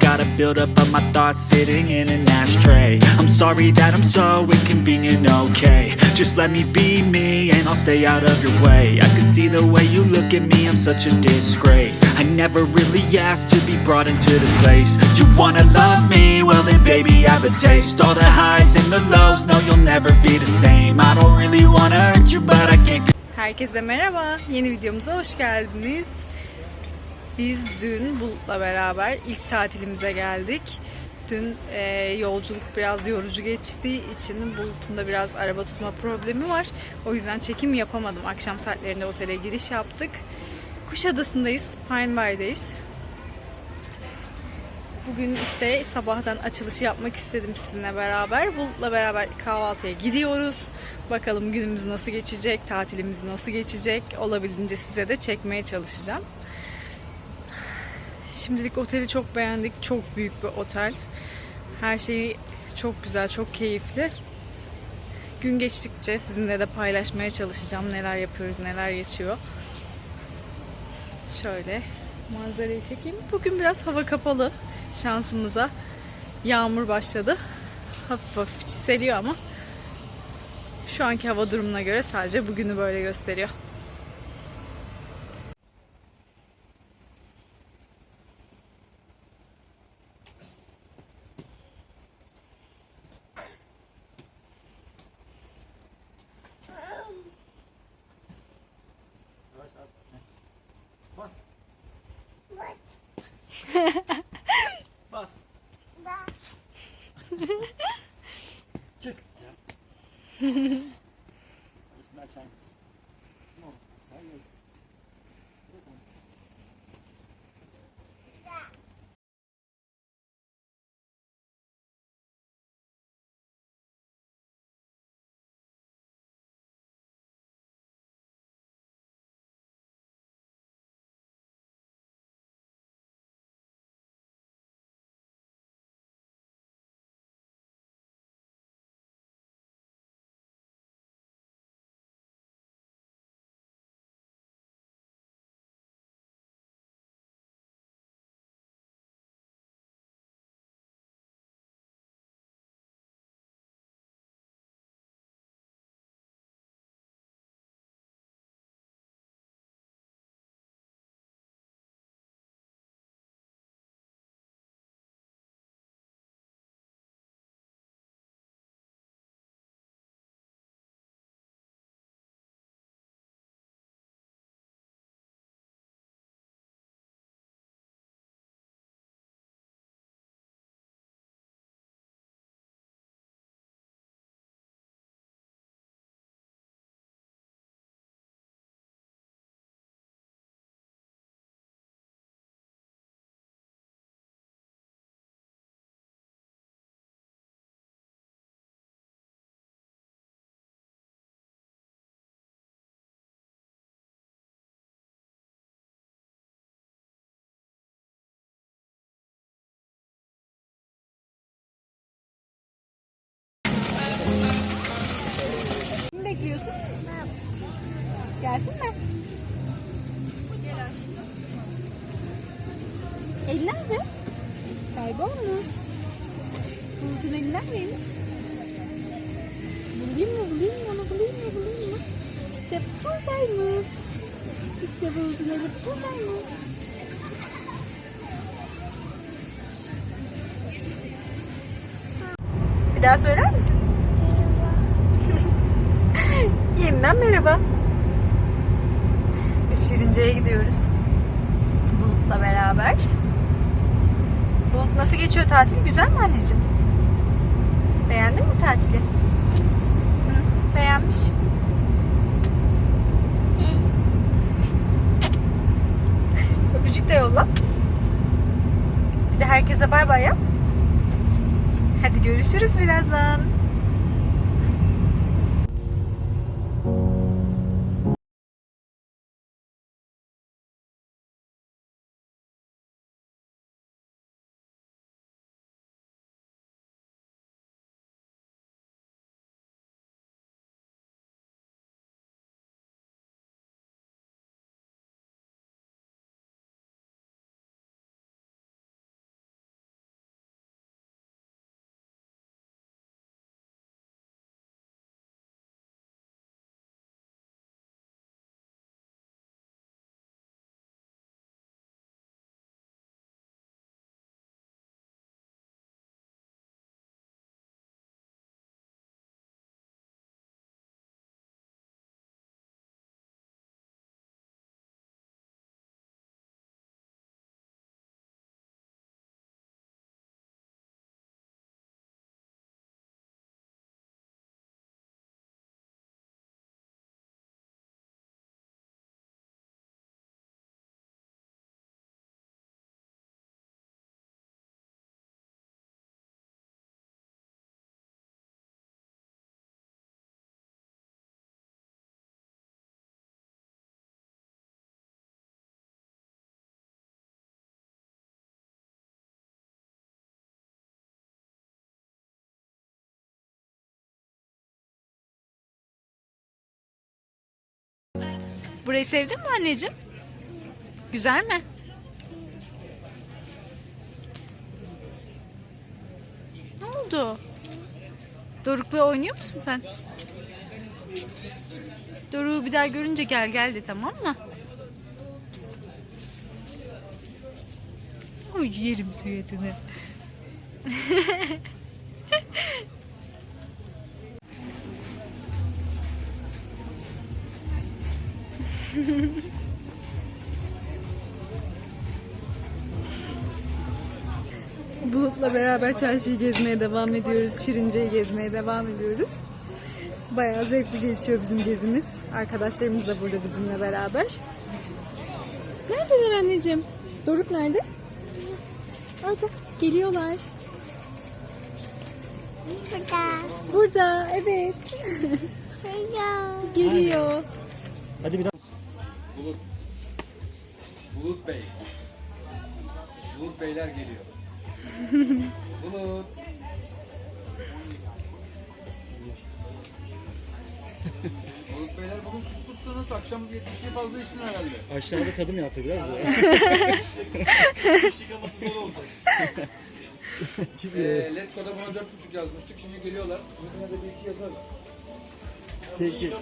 Gotta build up of my thoughts sitting in an ashtray. I'm sorry that I'm so inconvenient, okay. Just let me be me and I'll stay out of your way. I can see the way you look at me, I'm such a disgrace. I never really asked to be brought into this place. You wanna love me? Well then baby have a taste. All the highs and the lows, no you'll never be the same. I don't really wanna hurt you but I can't Herkese merhaba. Yeni videomuza hoş geldiniz. Biz dün Bulut'la beraber ilk tatilimize geldik. Dün e, yolculuk biraz yorucu geçtiği için Bulut'un da biraz araba tutma problemi var. O yüzden çekim yapamadım. Akşam saatlerinde otele giriş yaptık. Kuşadası'ndayız, Pine Bay'dayız. Bugün işte sabahtan açılışı yapmak istedim sizinle beraber. Bulut'la beraber kahvaltıya gidiyoruz. Bakalım günümüz nasıl geçecek, tatilimiz nasıl geçecek. Olabildiğince size de çekmeye çalışacağım. Şimdilik oteli çok beğendik. Çok büyük bir otel. Her şeyi çok güzel, çok keyifli. Gün geçtikçe sizinle de paylaşmaya çalışacağım. Neler yapıyoruz, neler geçiyor. Şöyle manzarayı çekeyim. Bugün biraz hava kapalı şansımıza. Yağmur başladı. Hafif hafif çiseliyor ama şu anki hava durumuna göre sadece bugünü böyle gösteriyor. Bas. Çık. İsmail sen git. No, sen bekliyorsun? Gelsin mi? Eller nerede? Kaybolmuş. Bulut'un eli neredeymiş? Bulayım mı bulayım mı onu bulayım mı bulayım mı? İşte buradaymış. İşte Bulut'un eli buradaymış. Bir daha söyler misin? Yeniden merhaba. Biz Şirince'ye gidiyoruz. Bulut'la beraber. Bulut Nasıl geçiyor tatil? Güzel mi anneciğim? Beğendin mi tatili? Hı, beğenmiş. Öpücük de yolla. Bir de herkese bay bay yap. Hadi görüşürüz birazdan. Burayı sevdin mi anneciğim? Güzel mi? Ne oldu? Doruk'la oynuyor musun sen? Doruk'u bir daha görünce gel gel de tamam mı? Oy yerim suratını. Bulut'la beraber çarşıyı gezmeye devam ediyoruz. Şirince'yi gezmeye devam ediyoruz. Bayağı zevkli geçiyor bizim gezimiz. Arkadaşlarımız da burada bizimle beraber. Neredeler anneciğim? Doruk nerede? Orada. Geliyorlar. Burada. Burada. Evet. Geliyor. Hadi bir daha. Bulut. Bulut Bey. Bulut Beyler geliyor. Bulut. Bulut Beyler bugün susmuşsunuz. Akşam 70'li fazla içtin herhalde. Aşağıda tadım yaptı biraz da. Ee, Letgo'da buna 4.5 yazmıştık. Şimdi geliyorlar. Bugüne de bir iki yazarız. Çek çek.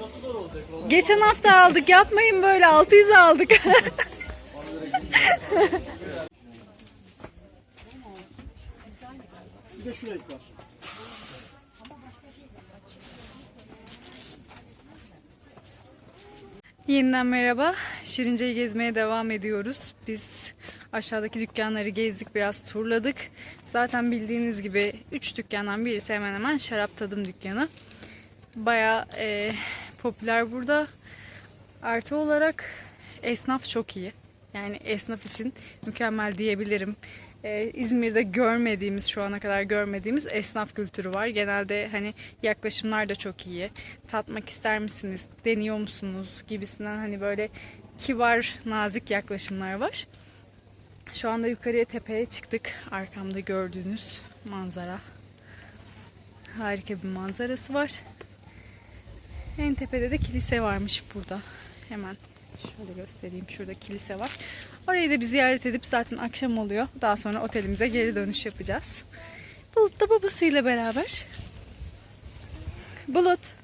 Geçen hafta aldık. Yapmayın böyle. 600 aldık. Bir de şuraya var. Yeniden merhaba. Şirince'yi gezmeye devam ediyoruz. Biz aşağıdaki dükkanları gezdik, biraz turladık. Zaten bildiğiniz gibi 3 dükkandan birisi hemen hemen şarap tadım dükkanı. Baya popüler burada. Artı olarak esnaf çok iyi. Yani esnaf için mükemmel diyebilirim. Ee, İzmir'de görmediğimiz, şu ana kadar görmediğimiz esnaf kültürü var. Genelde hani yaklaşımlar da çok iyi. Tatmak ister misiniz, deniyor musunuz gibisinden hani böyle kibar, nazik yaklaşımlar var. Şu anda yukarıya tepeye çıktık. Arkamda gördüğünüz manzara. Harika bir manzarası var. En tepede de kilise varmış burada. Hemen şöyle göstereyim. Şurada kilise var. Orayı da bir ziyaret edip zaten akşam oluyor. Daha sonra otelimize geri dönüş yapacağız. Bulut da babasıyla beraber. Bulut.